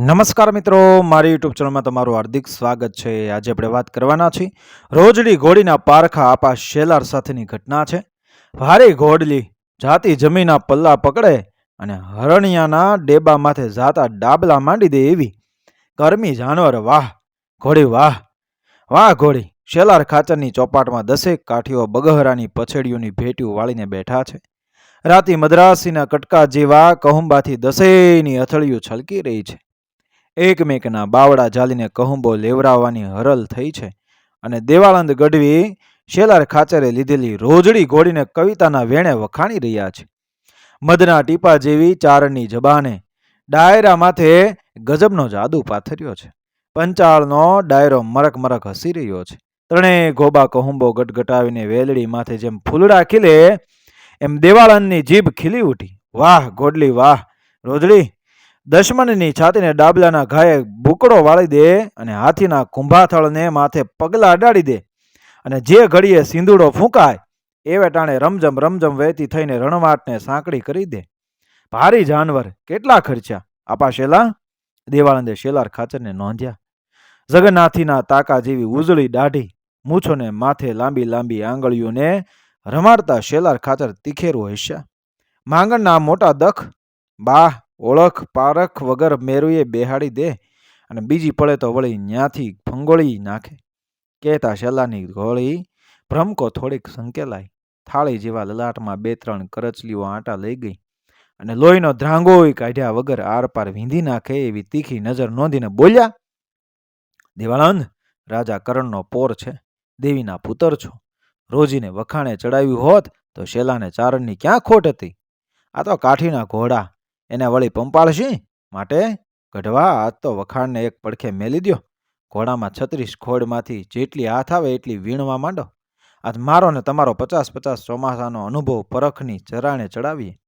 નમસ્કાર મિત્રો, મારી યુટ્યુબ ચેનલમાં તમારું હાર્દિક સ્વાગત છે. આજે આપણે વાત કરવાના છીએ, રોજડી ઘોડીના પારખા આપા શેલાર સાથેની ઘટના છે. ભારે ઘોડલી, જાતી જમીના પલ્લા પકડે અને હરણિયાના ડેબા માથે જાતા ડાબલા માંડી દે એવી. કર્મી જાનવર, વાહ, ઘોડી, વાહ. વાહ, ઘોડી, શેલાર ખાચરની ચોપાટમાં દસેક કાઠીઓ બગહરાની પછેડીઓની ભેટીઓ વાળીને બેઠા છે. રાતી મદ્રાસીના કટકા જેવા કહુંબાથી દસેયની અથળિયું છલકી રહી છે. એકમેકના બાવડા જાલીને કહુંબો લેવરાવવાની હરલ થઈ છે. અને દેવાળંદ ગઢવી શેલાર ખાચરે લીધેલી રોજડી ઘોડીને કવિતાના વેણે વખાણી રહ્યા છે. મધના ટીપા જેવી ચારણની જબાને ડાયરા માથે ગજબનો જાદુ પાથર્યો છે. પંચાળનો ડાયરો મરક મરક હસી રહ્યો છે. ત્રણેય ગોબા કહુંબો ગટગટાવીને વેલડી માથે જેમ ફૂલડા ખીલે, એમ દેવાળંદની જીભ ખીલી ઉઠી. વાહ ગોડલી વાહ રોજડી દશમનની છાતીને ડાબલાના ઘાયે બુકડો વાળી દે અને હાથીના કુંભાથળને માથે પગલા અડાડી દે. અને જે ઘડીએ સિંદૂડો ફૂંકાય, એવે ટાણે રમઝમ રમઝમ વહેતી થઈને રણવાટને સાંકડી કરી દે. ભારી જાનવર, કેટલા ખર્ચ્યા? આપા શેલા? દેવાળંદે શેલાર ખાચરને નોંધ્યા. જગન્નાથીના તાકા જેવી ઉજળી દાઢી, મૂછોને માથે લાંબી લાંબી આંગળીઓને રમાડતા શેલાર ખાચર તીખેરું હસ્યા. માંગણના મોટા દખ, બાહ ઓળખ પારખ વગર મેરુએ બેહાડી દે અને બીજી પડે તો વળી ન્યાથી ફંગોળી નાખે. કહેતા શેલાની ગોળી ભ્રમકો થોડીક સંકેલાઈ થાળી જેવા લલાટમાં બે ત્રણ કરચલીઓ આટા લઈ ગઈ અને લોહીનો ધ્રાંગોય કાઢ્યા વગર આરપાર વીંધી નાખે એવી તીખી નજર નોંધીને બોલ્યા દેવાળંદ રાજા કરણનો પોર છે. દેવીના પુત્ર છો. રોજીને વખાણે ચડાવ્યું હોત તો શેલાને ચારણની ક્યાં ખોટ હતી? આ તો કાઠીના ઘોડા એને વળી પંપાળશી? માટે ગઢવા, આજ તો વખાણને એક પડખે મેલી દ્યો. ઘોડામાં છત્રીસ ખોડમાંથી જેટલી હાથ આવે એટલી વીણવા માંડો. આજ મારો ને તમારો પચાસ પચાસ ચોમાસાનો અનુભવ પરખની ચરાણે ચડાવીએ.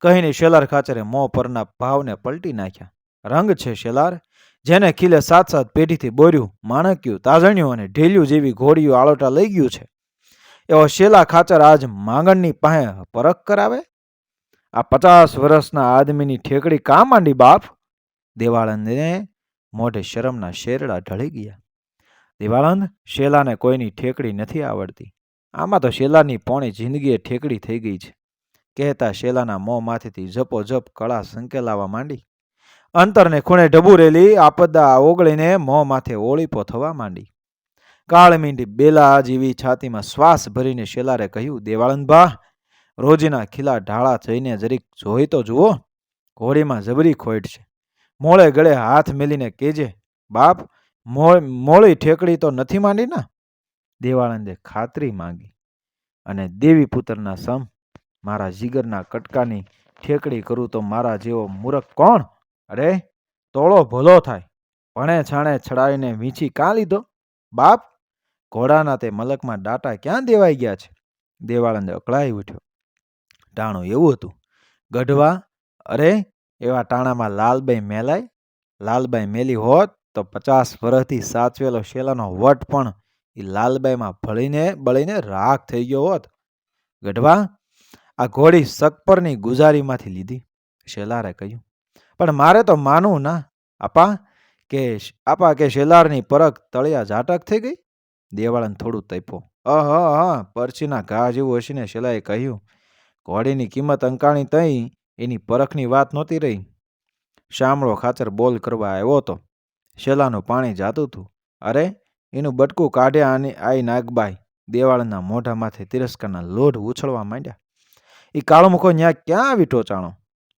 કહીને શેલાર ખાચરે મોં પરના ભાવને પલટી નાખ્યા. રંગ છે શેલાર. જેને ખીલે સાત સાત પેઢીથી બોર્યું, માણક્યું, તાજણ્યું અને ઢેલ્યું જેવી ઘોડીઓ આળોટા લઈ ગયું છે. એવો શેલા ખાચર આજ માંગણની પાસે પરખ કરાવે? આ પચાસ વર્ષના આદમીની ઠેકડી કાં માંડી બાપ? દેવાળંદને મોઢે શરમના શેરડા ઢળી ગયા. દેવાળંદ, શેલાને કોઈની ઠેકડી નથી આવડતી. આમાં તો શેલાની પોણી જિંદગીએ ઠેકડી થઈ ગઈ છે. કહેતા શેલાના મોંમાંથી જપોજપ કળા સંકેલાવા માંડી. અંતરને ખૂણે ઢબુરેલી આપદા ઓગળીને મોં માથે ઓળીપો થવા માંડી. કાળમીંડી બેલા જેવી છાતીમાં શ્વાસ ભરીને શેલારે કહ્યું, દેવાળંદ બા રોજીના ખીલા ઢાળા થઈને જરીક જોઈ તો જુઓ, ઘોડીમાં જબરી ખોટ છે. મોળે ગળે હાથ મેલીને કેજે બાપ, મોળી ઠેકડી તો નથી માંડી ને દેવાળંદે ખાતરી માંગી અને દેવી પુત્રના સમ, મારા જીગરના કટકાની ઠેકડી કરું તો મારા જેવો મૂરખ કોણ? અરે, તોળો ભલો થાય, ભણે છાણે છડાવીને વીંછી કાં લીધો? બાપ, ઘોડાના તે મલકમાં ડાટા ક્યાં દેવાઈ ગયા છે? દેવાળંદે અકળાઈ ઉઠ્યો. ટાણું, એવું હતું. ગઢવા, અરે, એવા ટાણામાં લાલબાઈ મેલાય. લાલબાઈ મેલી હોત તો પચાસ વર્ષથી સાચવેલો શેલાનો વટ પણ એ લાલબાઈમાં ભળીને, બળીને રાખ થઈ ગયો હોત. ગઢવા, આ ઘોડી સકપરની ગુજારીમાંથી લીધી, શેલારે કહ્યું. પણ મારે તો માનવું ના. આપા કે આપા કે શેલારની પરખ તળિયા ઝાટક થઈ ગઈ? દેવાળાને થોડું તૈપો અહ હા પરછીના ઘા જેવું હશીને શેલાએ કહ્યું. ઘોડીની કિંમત અંકાણી તઈ એની પરખની વાત નહોતી રહી. શામળો ખાચર બોલ કરવા આવ્યો હતો. શેલાનું પાણી જાતું હતું. અરે, એનું બટકું કાઢ્યા અને આઈ નાગબાઈ દેવાળના મોઢામાંથી તિરસ્કારના લોઢ ઉછળવા માંડ્યા. એ કાળમુખો ન્યા ક્યાં આવી ટોચાણો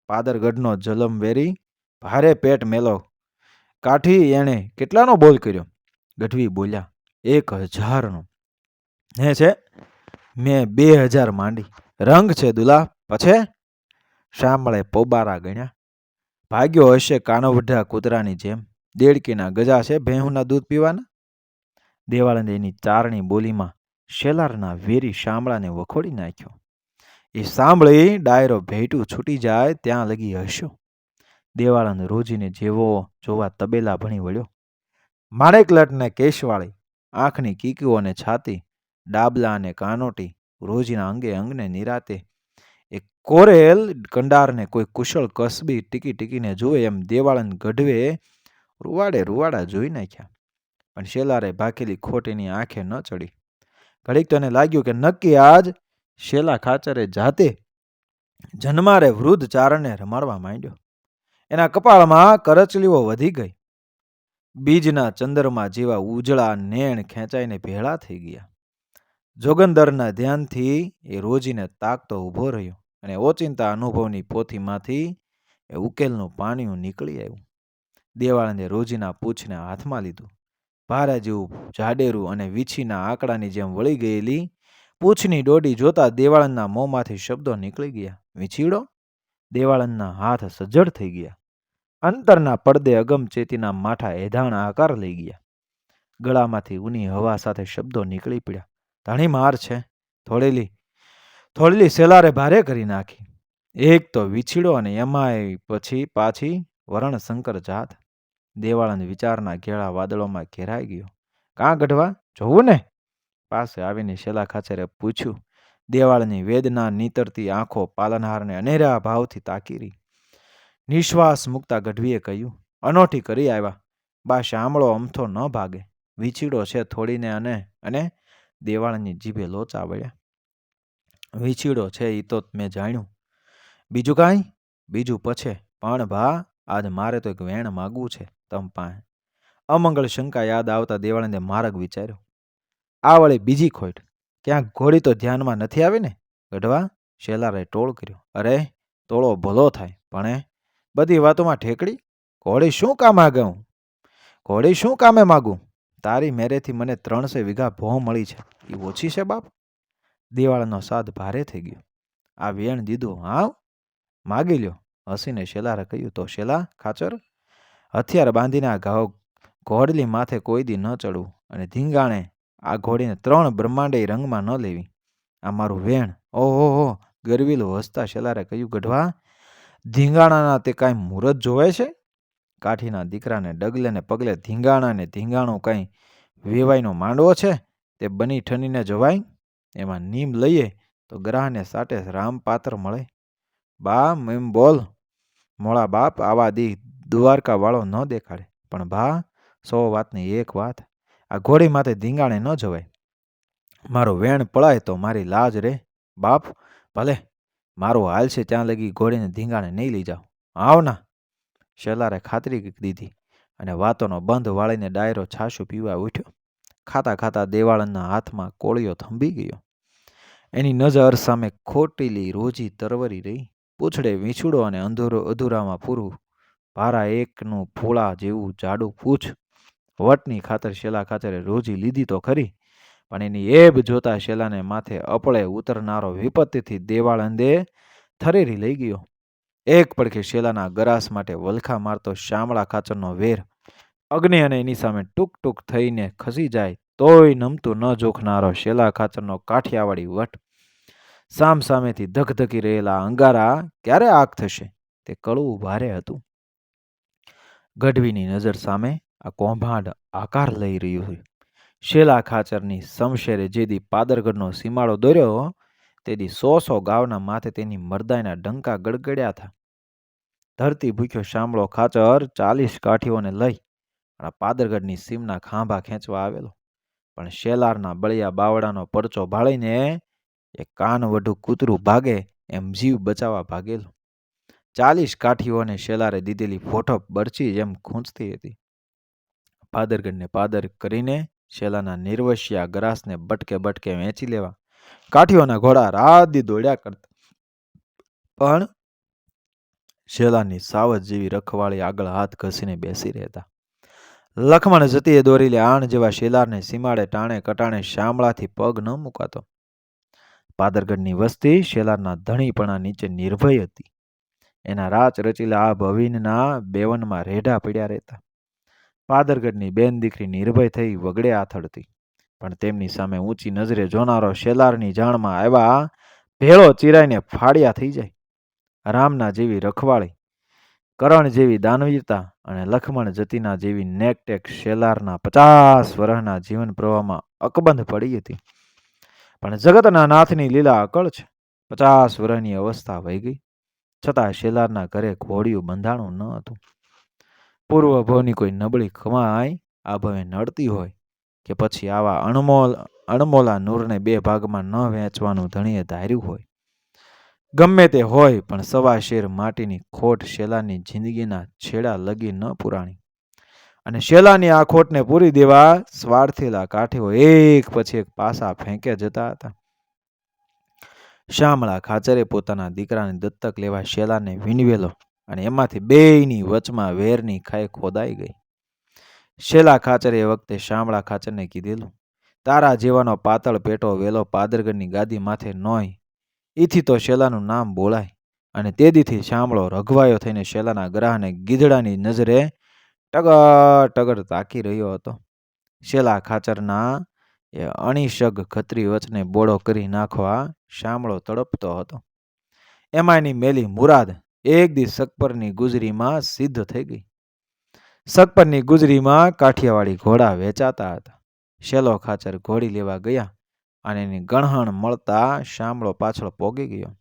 પાદરગઢનો જલમ વેરી, ભારે પેટ મેલો. કાઠી એણે કેટલાનો બોલ કર્યો? ગઢવી બોલ્યા, એક હજારનો. હે છે, મેં બે હજાર માંડી. રંગ છે દુલા પછે? શામળે પોબારા ગણ્યા. ભાગ્યો હશે કાનવઢા કૂતરાની જેમ. દેડકીના ગજા છે ભેહુના દૂધ પીવાના? દેવાળંદ એની ચારણી બોલીમાં શેલારના વેરી શામળાને વખોડી નાખ્યો. એ સાંભળી ડાયરો ભેટું છૂટી જાય ત્યાં લગી હસ્યો. દેવાળંદ રોજીને જેવો જોવા તબેલા ભણી વળ્યો. માણેકલટને કેશવાળી આંખની કીકીઓ અને છાતી ડાબલા અને કાનોટી રોજીના અંગે અંગને નિરાતે એ કોરેલ કંડારને કોઈ કુશળ કસબી ટીકી ટીકીને જુએ એમ દેવાળન ગઢવે રૂવાડે રૂવાડા જોઈ નાખ્યા. પણ શેલારે ભાખેલી ખોટીની આંખે ન ચડી. ઘડીક તો એને લાગ્યું કે નક્કી આજ શેલા ખાચરે જાતે જન્મારે વૃદ્ધ ચારણને રમાડવા માંડ્યો. એના કપાળમાં કરચલીઓ વધી ગઈ. બીજના ચંદ્રમાં જેવા ઉજળા નેણ ખેંચાઈને ભેળા થઈ ગયા. જોગંદરના ધ્યાનથી એ રોજીને તાકતો ઊભો રહ્યો અને ઓચિંતા અનુભવની પોથીમાંથી એ ઉકેલનું પાણીયું નીકળી આવ્યું. દેવાળંદે રોજીના પૂછને હાથમાં લીધું. ભારે જેવું જાડેરું અને વીછીના આંકડાની જેમ વળી ગયેલી પૂછની ડોડી જોતા દેવાળનના મોંમાંથી શબ્દો નીકળી ગયા. વીછીડો? દેવાળનના હાથ સજ્જડ થઈ ગયા. અંતરના પડદે અગમચેતીના માઠા એધાણ આકાર લઈ ગયા. ગળામાંથી ઊની હવા સાથે શબ્દો નીકળી પડ્યા. ધણી માર છે થોડેલી થોડેલી સેલારે ભારે કરી નાખી. એક તો વિછીડો અને એમાંય પછી પાછી વરણ શંકર જાત. દેવાળન વિચારના ઘેળા વાદળોમાં ઘેરાઈ ગયો. કાં ગઢવા, જોવું ને? પાસે આવીને શેલા ખાચરે પૂછ્યું. દેવાળની વેદના નીતરતી આંખો પાલનહારને અનેરા ભાવથી તાકીરી. નિશ્વાસ મૂકતા ગઢવીએ કહ્યું, અનોઠી કરી આવ્યા. બા, શામળો અમથો ન ભાગે. વીછીડો છે થોડીને અને અને દેવાળની જીભે લોચા વળ્યા. વીછીડો છે એ તો મેં જાણ્યું. બીજું કાંઈ? બીજું પછે. પણ ભા, આજ મારે તો એક વેણ માગવું છે તમ પાસે. અમંગળ શંકા યાદ આવતા દેવાળાને માર્ગ વિચાર્યો. આ વળી બીજી ખોટ. ક્યાંક ઘોડી તો ધ્યાનમાં નથી આવી ને? ગઢવા. શેલારે ટોળ કર્યો. અરે, ટોળો ભલો થાય. પણ બધી વાતોમાં ઠેકડી? ઘોડી શું કામ આગઉં ઘોડી શું કામે માગું? તારી મેરેથી મને ત્રણસો વીઘા ભો મળી છે. એ ઓછી છે બાપ? દિવાળાનો સાદ ભારે થઈ ગયો. આ વેણ દીધું હા માગી લ્યો. હસીને શેલારે કહ્યું, તો શેલા, ખાચર? હથિયાર બાંધીને આ ઘાવ, ઘોડલી માથે કોઈ દી ન ચડવું અને ધીંગાણે આ ઘોડીને ત્રણ બ્રહ્માંડે રંગમાં ન લેવી. આ મારું વેણ. ઓહો હો, ગરવીલું હસતા શેલારે કહ્યું, ગઢવા, ધીંગાણાના તે કાંઈ મુહૂર્ત જોવે છે? કાઠીના દીકરાને ડગલે ને પગલે ધીંગાણા ને ધીંગાણું કાંઈ વેવાઈનો માંડવો છે? તે બની ઠનીને જવાય? એમાં નીમ લઈએ તો ગ્રાહને સાટે રામપાત્ર મળે. બા મેમ બોલ. મોળા બાપ આવા દી દ્વારકાવાળો ન દેખાડે. પણ ભા, સો વાતની એક વાત. આ ઘોડી માથે ધીંગાણે ન જવાય. મારો વેણ પળાય તો મારી લાજ રે. બાપ, ભલે. મારું હાલ છે ત્યાં લગી ઘોડીને ધીંગાણે નહીં લઈ જાઓ. આવ ના. શેલારે ખાતરી દીધી અને વાતોનો બંધ વાળીને ડાયરો છાશું પીવા ઉઠ્યો. ખાતા ખાતા દેવાળનના હાથમાં કોળિયો થંભી ગયો. એની નજર સામે ખોટીલી રોજી તરવરી રહી. પૂછડે વીછુડો અને અંધુરો અધૂરામાં પૂરું. ભારા એકનું ફોળા જેવું જાડું પૂછ. વટની ખાતર શેલા ખાતરે રોજી લીધી તો ખરી, પણ એની એબ જોતા શેલાને માથે અપળે ઉતરનારો વિપત્તિથી દેવાળંદે થરેરી લઈ ગયો. એક પડખે શેલાના ગરાસ માટે વલખા મારતો શામળા ખાચરનો વેર. અગ્નિ અને એની સામે ટૂંક ટૂંક થઈને ખસી જાય તોય નમતું ન જોખનારો શેલા ખાચરનો કાઠિયાવાડી વટ. સામ સામેથી ધકધકી રહેલા અંગારા, ક્યારે આગ થશે? તે કળવું ભારે હતું. ગઢવીની નજર સામે આ કૌભાંડ આકાર લઈ રહ્યું હતું શેલા ખાચરની સમશેરે જેદી પાદરગઢનો સીમાડો દોર્યો, તેદી સો સો ગાવના માથે તેની મરદાઈના ડંકા ગડગડ્યા હતા ધરતી ભૂખ્યો શામળો ખાચર ચાલીસ કાઠીઓને લઈ અને પાદરગઢની સીમના ખાંભા ખેંચવા આવેલો. પણ શેલારના બળિયા બાવડાનો પરચો ભાળીને એ કાન વઢું કૂતરું ભાગે એમ જીવ બચાવવા ભાગેલું. ચાલીસ કાઠીઓને શેલારે દીધેલી ફોટો બરચી જેમ ખૂંચતી હતી. પાદરગઢને પાદર કરીને શેલાના નિર્વશિયા ગ્રાસને બટકે બટકે વેચી લેવા. કાઠીઓના ઘોડા રાદી દોડ્યા કરતા. પણ શેલાની સાવજ જેવી રખવાળી આગળ હાથ ઘસીને બેસી રહેતા. લખમણ જતીએ દોરેલી આણ જેવા શેલારને સીમાડે ટાણે કટાણે શામળાથી પગ ન મુકાતો. પાદરગઢની વસ્તી શેલારના ધણીપણા નીચે નિર્ભય હતી. એના રાચ રચીલા આ ભવિનના બેવનમાં રેઢા પડ્યા રહેતા. પાદરગઢની બેન દીકરી નિર્ભય થઈ વગડે આથડતી પણ તેમની સામે ઊંચી નજરે જોનારો શેલારની જાણમાં આવ્યા ભેળો ચીરાઈને ફાડ્યા થઈ જાય. રામના જેવી રખવાળી, કરણ જેવી દાનવીરતા અને લખમણ જતીના જેવી નેકટેક શેલારના પચાસ વર્ષના જીવન પ્રવાહમાં અકબંધ પડી હતી. પણ જગતના નાથની લીલા અકળ છે. પચાસ વર્ષની અવસ્થા વહી ગઈ. છતાં શેલારના ઘરે ઘોડિયું બંધાણું ન હતું. પૂર્વ ભવની કોઈ નબળી કમાઈ આ ભવે નડતી હોય કે પછી આવા અણમોલ, અણમોલા નૂરને બે ભાગમાં ન વહેંચવાનું ધણીએ ધાર્યું હોય. ગમે તે હોય, પણ સવા શેર માટીની ખોટ શેલાની જિંદગીના છેડા લગી ન પુરાણી. અને શેલાની આ ખોટને પૂરી દેવા સ્વાર્થેલા કાઠીઓ એક પછી એક પાસા ફેંકે જતા હતા. શામળા ખાચરે પોતાના દીકરાને દત્તક લેવા શેલાને વિનવેલો અને એમાંથી બેયની વચમાં વેરની ખાઈ ખોદાઈ ગઈ. શેલા ખાચરે એ વખતે શામળા ખાચરને કીધેલું, તારા જેવાનો પાતળ પેટો વેલો પાદરગઢની ગાદી માથે નોય ઈથી તો શેલાનું નામ બોલાય અને તેદીથી શામળો રઘવાયો થઈને શેલાના ગ્રાહને ગીધડાની નજરે ટગર ટગર તાકી રહ્યો હતો. શેલા ખાચરના એ અણીશગ ખત્રી વચને બોળો કરી નાખવા શામળો તડપતો હતો. એમાં એની મેલી મુરાદ એક દી સકપરની ગુજરીમાં સિદ્ધ થઈ ગઈ. સકપરની ગુજરીમાં કાઠિયાવાડી ઘોડા વેચાતા હતા. શેલો ખાચર ઘોડી લેવા ગયા. અને એની ગણહણ મળતા શામળો પાછળ પોગી ગયો.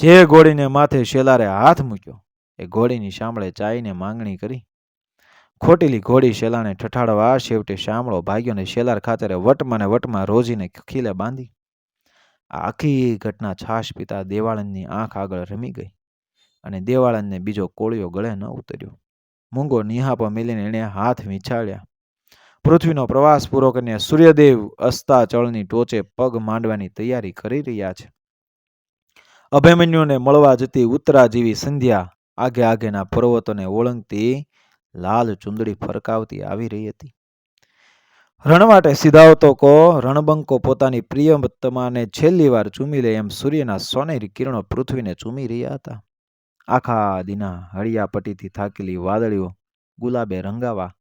જે ઘોડીને માથે શેલારે હાથ મૂક્યો, એ ઘોડીની શામળે ચાઈને માંગણી કરી. ખોટેલી ઘોડી શેલાને ઠઠાડવા છેવટે શામળો ભાગ્યો ને શેલાર ખાતરે વટમાં ને વટમાં રોજીને ખીલે બાંધી. આ આખી ઘટના છાશ પીતા દેવાળનની આંખ આગળ રમી ગઈ અને દેવાળનને બીજો કોળિયો ગળે ન ઉતર્યો. મૂંગો નિહાપો મેલીને એણે હાથ વીંછાળ્યા. પૃથ્વીનો પ્રવાસ પૂરો કરીને સૂર્યદેવ અસ્તાચળની ટોચે પગ માંડવાની તૈયારી કરી રહ્યા છે. અભિમન્યુને મળવા જતી ઉત્તરા જેવી સંધ્યા આગે આગેના પર્વતોને ઓળંગતી લાલ ચુંદડી ફરકાવતી આવી રહી હતી. રણવાટે સીધાવતો કો રણબંકો પોતાની પ્રિયતમાને છેલ્લી વાર ચૂમી લે એમ સૂર્યના સોનેરી કિરણો પૃથ્વીને ચૂમી રહ્યા હતા. આખા દિના હળિયાપટ્ટીથી થાકેલી વાદળીઓ ગુલાબે રંગાવા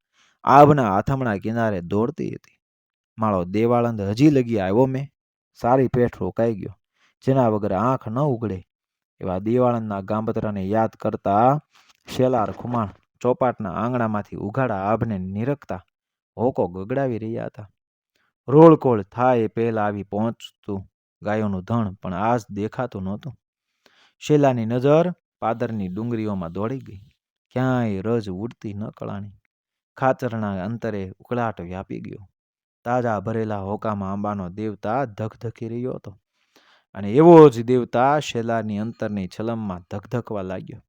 આભના આથમણા કિનારે દોડતી હતી. માળો દેવાળંદ હજી લગી આવ્યો મેં. સારી પેઠ રોકાઈ ગયો. જેના વગર આંખ ન ઉગડે. એવા દેવાળંદના ગાંબતરાને યાદ કરતા શેલાર ખુમાણ ચોપાટના આંગણામાંથી ઉઘાડા આભને નિરખતા હોકો ગગડાવી રહ્યા હતા. રોળકોળ થાય એ પહેલા આવી પહોંચતું ગાયોનું ધણ પણ આજ દેખાતું નહોતું. શેલાની નજર પાદરની ડુંગરીઓમાં દોડી ગઈ. ક્યાંય રજ ઉડતી ન કળાણી. ખાચરના અંતરે ઉકળાટ વ્યાપી ગયો. તાજા ભરેલા હોકામાં આંબાનો દેવતા ધકધકી રહ્યો હતો. અને એવો જ દેવતા શેલાની અંતરની છલમમાં ધકધકવા લાગ્યો.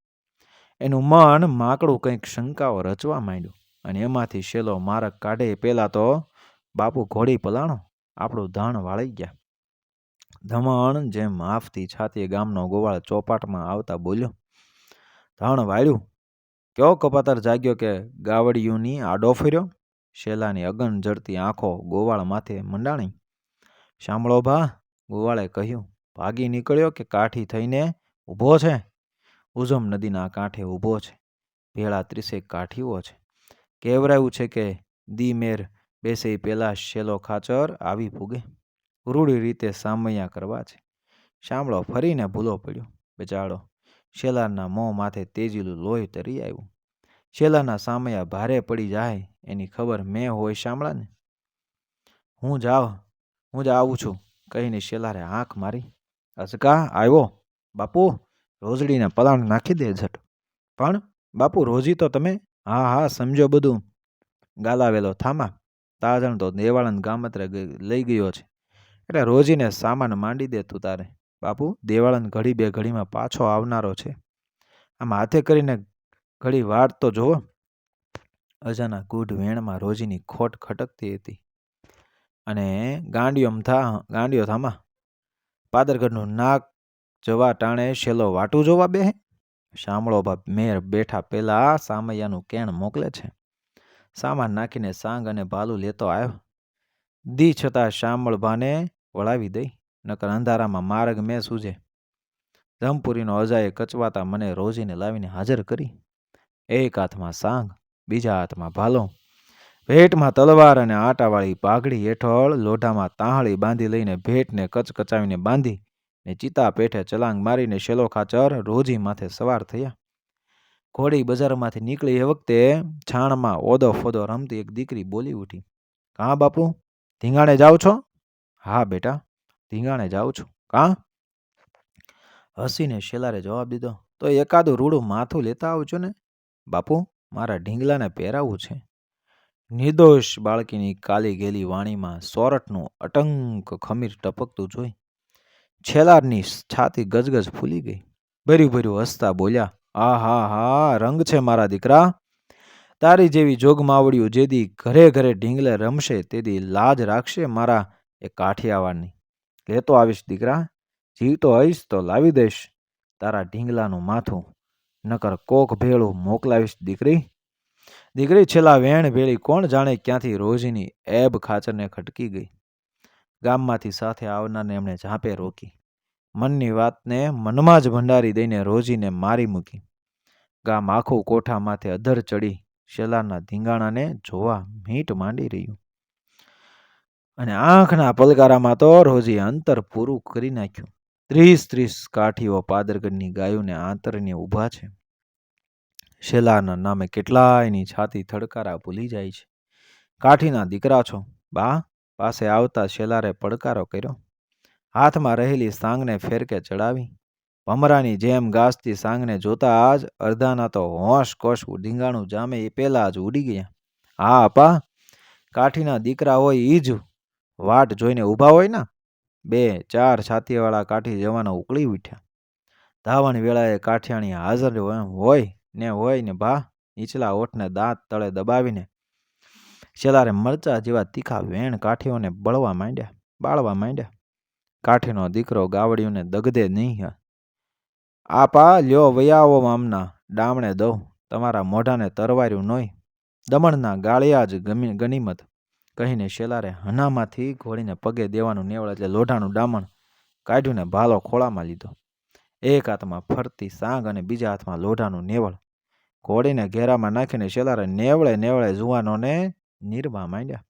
એનું મન માકડું કંઈક શંકાઓ રચવા માંડ્યું. અને એમાંથી શેલો મારક કાઢે પહેલાં તો, બાપુ ઘોડી પલાણો, આપણું ધાણ વાળી ગયા. ધમણ જેમ હાફતી છાતીએ ગામનો ગોવાળ ચોપાટમાં આવતા બોલ્યો, ધાણ વાળ્યું? કયો કપાતર જાગ્યો કે ગાવડિયુંની આડો ફર્યો? શેલાની અગન જડતી આંખો ગોવાળ માથે મંડાણી. સાંભળો ભા, ગોવાળે કહ્યું, ભાગી નીકળ્યો કે કાઠી થઈને ઊભો છે? ઉઝમ નદીના કાંઠે ઊભો છે. ભેળા ત્રીસેક કાઠીઓ છે. કહેવરાયું છે કે, દી મેર બેસે પેલા શેલો ખાચર આવી પૂગે રૂઢી રીતે સામૈયા કરવા છે. શામળો ફરીને ભૂલો પડ્યો. બેચાડો શેલારના મોં માથે તેજીલું લોહી તરી આવ્યું. શેલાના સામૈયા ભારે પડી જાય, એની ખબર મેં હોય શામળાને હું જાવ હું જ આવું છું, કહીને શેલારે આંખ મારી. અસકા આવ્યો? બાપુ, રોજડીને પલાણ નાખી દે ઝટ. પણ, બાપુ, રોજી તો તમે? હા હા, સમજો બધું. ગાલાવેલો થામા. તાજણ તો દેવાળન ગામત્રે લઈ ગયો છે. એટલે રોજીને સામાન માંડી દે તું તારે. બાપુ, દેવાળન ઘડી બે ઘડીમાં પાછો આવનારો છે. આમ હાથે કરીને ઘડી વાટ તો જુઓ અજાના ગૂઢ વેણમાં રોજીની ખોટ ખટકતી હતી. અને ગાંડિયો થા ગાંડિયો થામાં. પાદરગઢનું નાક જવા ટાણે શેલો વાટું જોવા બેહે. શામળો બાપ મેર બેઠા પહેલાં સામૈયાનું કેણ મોકલે છે. સામાન નાખીને સાંગ અને ભાલું લેતો આવ્યો દી છતાં શામળભાને વળાવી દઈ. નકર અંધારામાં માર્ગ મેં સૂજે. ધમપુરીનો અજાએ કચવાતા મને રોજીને લાવીને હાજર કરી. એક હાથમાં સાંગ, બીજા હાથમાં ભાલો. ભેટમાં તલવાર અને આટાવાળી પાઘડી હેઠળ લોઢામાં તાહળી બાંધી લઈને ભેટને કચકચાવીને બાંધી ને ચિતા પેઠે ચલાંગ મારીને શેલો ખાચર રોજી માથે સવાર થયા. ઘોડી બજારમાંથી નીકળી એ વખતે છાણમાં ઓદો ફોદો રમતી એક દીકરી બોલી ઉઠી. કાં બાપુ, ધીંગાણે જાઓ છો? હા, બેટા. ધીંગાણે જાઉં છું. કાં? હસીને શેલારે જવાબ દીધો, તો એકાદું રૂડું માથું લેતા આવજો ને. બાપુ, મારા ઢીંગલાને પહેરાવવું છે. નિર્દોષ બાળકીની કાલી ગેલી વાણીમાં સોરઠનું અટંક ખમીર ટપકતું જોઈ છેલારની છાતી ગજગજ ફૂલી ગઈ. ભર્યું ભર્યું હસતા બોલ્યા આ હા હા રંગ છે મારા દીકરા. તારી જેવી જોગમાવડિયું જેદી ઘરે ઘરે ઢીંગલે રમશે, તેદી લાજ રાખશે મારા એ કાઠિયાવાડની. લેતો આવીશ દીકરા જીવતો હઈશ તો લાવી દઈશ, તારા ઢીંગલાનું માથું, નકર કોક ભેળું મોકલાવીશ દીકરી. દીકરી છેલ્લા વેણ ભેળી કોણ જાણે ક્યાંથી રોજીની એબ ખાચરને ખટકી ગઈ. ગામમાંથી સાથે આવનારને એમણે ઝાંપે રોકી. મનની વાતને મનમાં જ ભંડારી દઈને રોજીને મારી મૂકી. ગામ આખું કોઠામાંથી અધર ચડી, શેલાના ધીંગાણાને જોવા મીટ માંડી રહ્યું. અને આંખના પલકારામાં તો રોજી અંતર પૂરું કરી નાખ્યું. ત્રીસ ત્રીસ કાઠીઓ પાદરગઢની ગાયોને આંતરને ઊભા છે. શેલાના નામે કેટલાયની છાતી થડકારા ભૂલી જાય છે. કાઠીના દીકરા છો. બા, પાસે આવતા શેલારે પડકારો કર્યો. હાથમાં રહેલી સાંગને ફેરકે ચડાવી. ભમરાની જેમ ગાજતી સાંગને જોતા જ અડધાના તો હોશ કોશ ધીંગાણું જામે એ પહેલા જ ઉડી ગયા. હા આપા કાઠીના દીકરા હોય ઈજું વાટ જોઈને ઊભા હોય ને, બે ચાર છાતીવાળા કાઠી જવાના ઉકળી ઉઠ્યા. ધાવણ વેળાએ કાઠિયાણી હાજર હોય ને હોય ને ભા, નીચલા ઓઠને દાંત તળે દબાવીને શેલારે મરચા જેવા તીખા વેણ કાઠીઓને બળવા માંડ્યા, બાળવા માંડ્યા. કાઠીનો દીકરો ગાવડીઓને દગદે નહીં આ પા લ્યો વયાવો મામના, ડામણે દઉં. તમારા મોઢાને તરવાર્યું નોય. દમણના ગાળિયા જ ગમી, ગનીમત. કહીને શેલારે હનામાંથી ઘોડીને પગે દેવાનું નેવળ એટલે લોઢાનું ડામણ કાઢ્યું ને ભાલો ખોળામાં લીધો. એક હાથમાં ફરતી સાંગ અને બીજા હાથમાં લોઢાનું નેવળ. ઘોડીને ઘેરામાં નાખીને શેલારે નેવળે નેવળે જુવાનોને નીરવા માંડ્યા.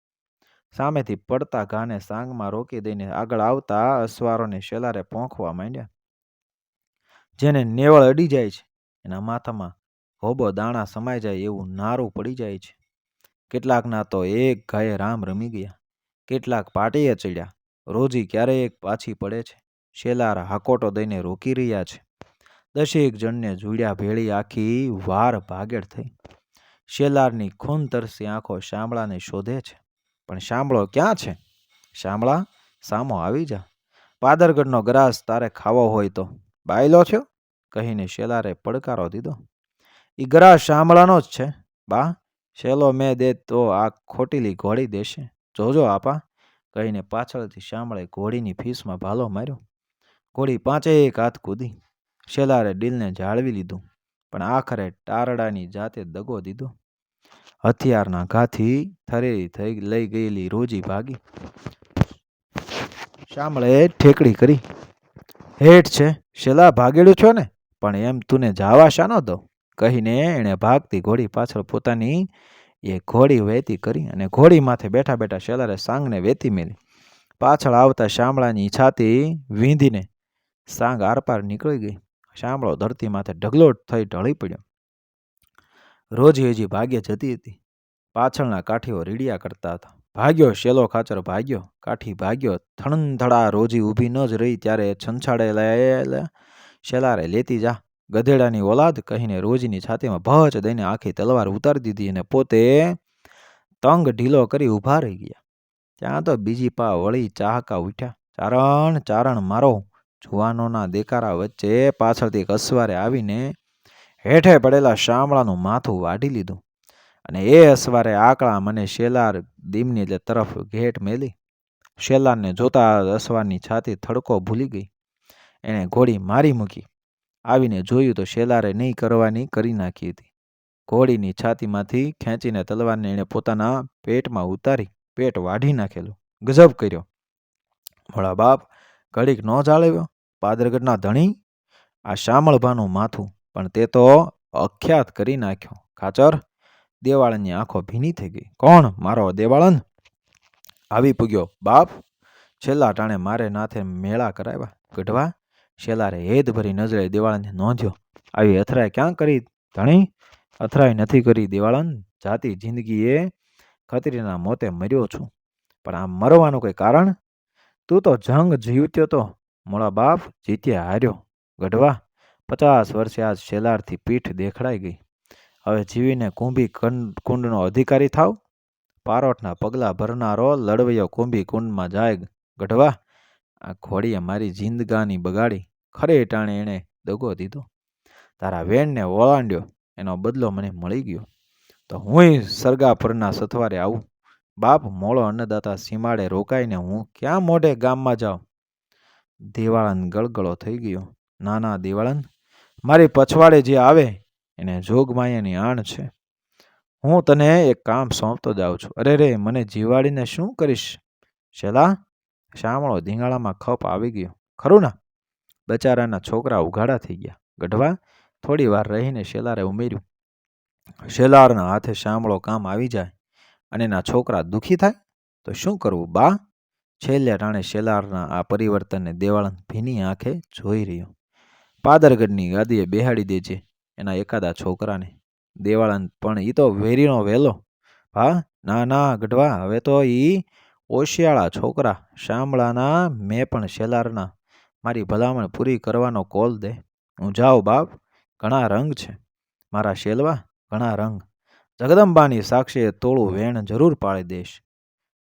સામેથી પડતા ઘાને સાંગમાં રોકી દઈને આગળ આવતા અસવારોને શેલારે પોંખવા માંડ્યા. જેને નેવળ અડી જાય છે, એના માથામાં હોબો દાણા સમાઈ જાય એવું નારું પડી જાય છે. કેટલાકના તો એક ગાયે રામ રમી ગયા, કેટલાક પાટીએ ચડ્યા. રોજી ક્યારેક પાછી પડે છે, શેલાર હાકોટો દઈને રોકી રહ્યા છે. દસેક જણને જુડ્યા ભેળી આખી વાર ભાગેડ થઈ. શેલારની ખૂન તરસી આંખો શામળાને શોધે છે, પણ શામળો ક્યાં છે? શામળા, સામો આવી જા. પાદરગઢનો ગ્રાસ તારે ખાવો હોય તો. બાયલો છો? કહીને શેલારે પડકારો દીધો. ઈ ગ્રાસ શામળાનો જ છે, બા. શેલો મેં દે તો આ ખોટીલી ઘોડી દેશે. જોજો આપા. કહીને પાછળથી શામળે ઘોડીની ફીસમાં ભાલો માર્યો. ઘોડી પાંચેક હાથ કૂદી. શેલારે ડીલને જાળવી લીધું, પણ આખરે ટારડાની જાતે દગો દીધો. હથિયારના ઘાથી થરેલી થઈ લઈ ગયેલી રોજી ભાગી. શામળે ઠેકડી કરી. હેઠ છે. શેલા ભાગેડું છો ને? પણ એમ તુને જાવા શાનો દો કહીને એણે ભાગતી ઘોડી પાછળ પોતાની એ ઘોડી વહેતી કરી અને ઘોડી માથે બેઠા બેઠા શેલારે સાંગને વેતી મેલી. પાછળ આવતા શામળાની છાતી વીંધીને સાંગ આરપાર નીકળી ગઈ. શામળો ધરતી માથે ઢગલો થઈ ઢળી પડ્યો. રોજી હજી ભાગ્ય જતી હતી. પાછળના કાઠીઓ રીડિયા કરતા હતા. ભાગ્યો શેલો ખાચર ભાગ્યો. કાઠી ભાગ્યો થણથડા રોજી ઊભી ન જ રહી. ત્યારે છંછાડેલા શેલારે લેતી જા. ગધેડાની ઓલાદ કહીને રોજીની છાતીમાં ભચ દઈને આખી તલવાર ઉતારી દીધી અને પોતે તંગ ઢીલો કરી ઊભા રહી ગયા. ત્યાં તો બીજી પા વળી ચાહકા ઉઠ્યા. ચારણ ચારણ મારો. જુવાનોના દેકારા વચ્ચે પાછળથી અસવારે આવીને હેઠે પડેલા શામળાનું માથું વાઢી લીધું અને એ અસવારે આકળા મને શેલાર દીમની તરફ ઘેટ મેલી. શેલારને જોતા અસવારની છાતી થડકો ભૂલી ગઈ. એણે ઘોડી મારી મૂકી. આવીને જોયું તો શેલારે નહીં કરવાની કરી નાખી હતી. ઘોડીની છાતીમાંથી ખેંચીને તલવારને એણે પોતાના પેટમાં ઉતારી પેટ વાઢી નાખેલું. ગજબ કર્યો. ભોળા બાપ, ઘડીક ન જાળવ્યો? પાદરગઢના ધણી? આ શામળભાનું માથું. પણ તે તો અખ્યાત કરી નાખ્યો. ખાચર? દેવાળની આંખો ભીની થઈ ગઈ. કોણ? મારો દેવાળન આવી પૂગ્યો. બાપ? છેલ્લા ટાણે મારે નાથે મેળા કરાવ્યા. ગઢવા? શેલારે હેદ ભરી નજરે દેવાળાને નોંધ્યો, આવી અથરાય ક્યાં કરી ધણી? અથરાય નથી કરી દેવાળન? જાતી જિંદગીએ ખતરીના મોતે મર્યો છું. પણ આ મરવાનું કોઈ કારણ? તું તો જંગ જીવત્યો તો મોળા બાપ જીત્યા હાર્યો. ગઢવા, પચાસ વર્ષે આજ શેલારથી પીઠ દેખડાઈ ગઈ. હવે જીવીને કુંભી કુંડ- કુંડનો અધિકારી થાવ? પારોટના પગલાં ભરનારો લડવૈયો કુંભી કુંડમાં જાય. ગઢવા આ ઘોડીએ મારી જિંદગાની બગાડી ખરે ટાણે એણે દગો દીધો. તારા વેણને ઓળાંડ્યો એનો બદલો મને મળી ગયો. તો હુંય સરગા પરના સથવારે આવું. બાપ મોળો અન્નદાતા સીમાડે રોકાઈને હું ક્યાં મોઢે ગામમાં જાઉં? દેવાળન ગળગળો થઈ ગયો. નાના દેવાળન, મારી પછવાડે જે આવે એને જોગમાયાની આણ છે. હું તને એક કામ સોંપતો જાઉં છું. અરે રે, મને જીવાડીને શું કરીશ? શેલા શામળો ધીંગાળામાં ખપ આવી ગયો. ખરું ના? બચારાના છોકરા ઉઘાડા થઈ ગયા. ગઢવા, થોડી વાર રહીને શેલારે ઉમેર્યું. શેલારના હાથે શામળો કામ આવી જાય અને એના છોકરા દુઃખી થાય? તો શું કરવું, બા? છેલ્લે ટાણે શેલારના આ પરિવર્તનને દેવાળંદ ભીની આંખે જોઈ રહ્યો. પાદરગઢની ગાદીએ બેહાડી દેજે એના એકાદા છોકરાને. દેવાળંદ, પણ એ તો વેરીનો વેલો. હા ના ના, ગઢવા, હવે તો એ ઓશિયાળા છોકરા, શામળાના મેં પણ શેલારના. મારી ભલામણ પૂરી કરવાનો કોલ દે. હું જાઉં બાપ, ઘણા રંગ છે. મારા શેલવા, ઘણા રંગ. જગદંબાની સાક્ષીએ તોળું વેણ જરૂર પાડી દઈશ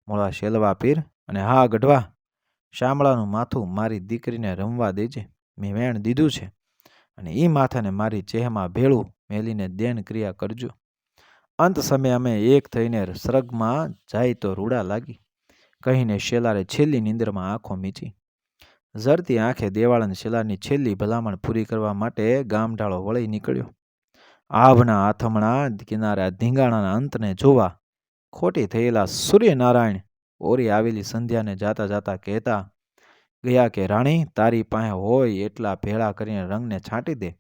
મોળા શેલવા પીર અને હા ગઢવા. શામળાનું માથું મારી દીકરીને રમવા દેજે. મેં વેણ દીધું છે અને એ માથાને મારી ચેહમાં ભેળું મેલીને દેન ક્રિયા કરજો. અંત સમયે અમે એક થઈને સર્ગમાં જાય તો રૂડા લાગી. કહીને શેલારે છેલ્લી નિંદ્રમાં આંખો મીચી. ઝરતી આંખે દેવાળન શેલારની છેલ્લી ભલામણ પૂરી કરવા માટે ગામઢાળો વળી નીકળ્યો. આભના આથમણા કિનારા ધીંગાણાના અંતને જોવા ખોટી થયેલા સૂર્યનારાયણ ઓરી આવેલી સંધ્યાને જાતા જાતા કહેતા, ગયા કે રાણી, તારી પાસે હોય એટલા ભેળા કરીને રંગને છાંટી દે.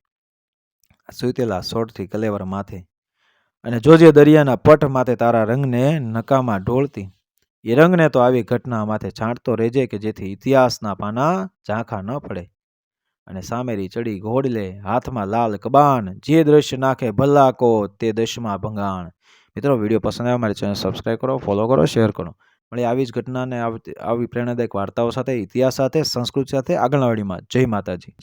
સૂતેલા સોટથી કલેવર માથે અને જોજે દરિયાના પટ માથે તારા રંગને નકામાં ઢોળતી. રંગને તો આવી ઘટના માથે છાંટતો રહેજે કે જેથી ઇતિહાસના પાના ઝાંખા ન પડે. અને સામેરી ચડી ઘોડલે હાથમાં લાલ કબાન જે દ્રશ્ય નાખે ભલાકો તે દશમાં ભંગાણ. મિત્રો, વીડિયો પસંદ આવે મારી ચેનલ સબસ્ક્રાઈબ કરો, ફોલો કરો, શેર કરો. મળી આવી જ ઘટનાને આવી પ્રેરણાદાયક વાર્તાઓ સાથે, ઇતિહાસ સાથે, સંસ્કૃતિ સાથે આગળના વાડીમાં. જય માતાજી.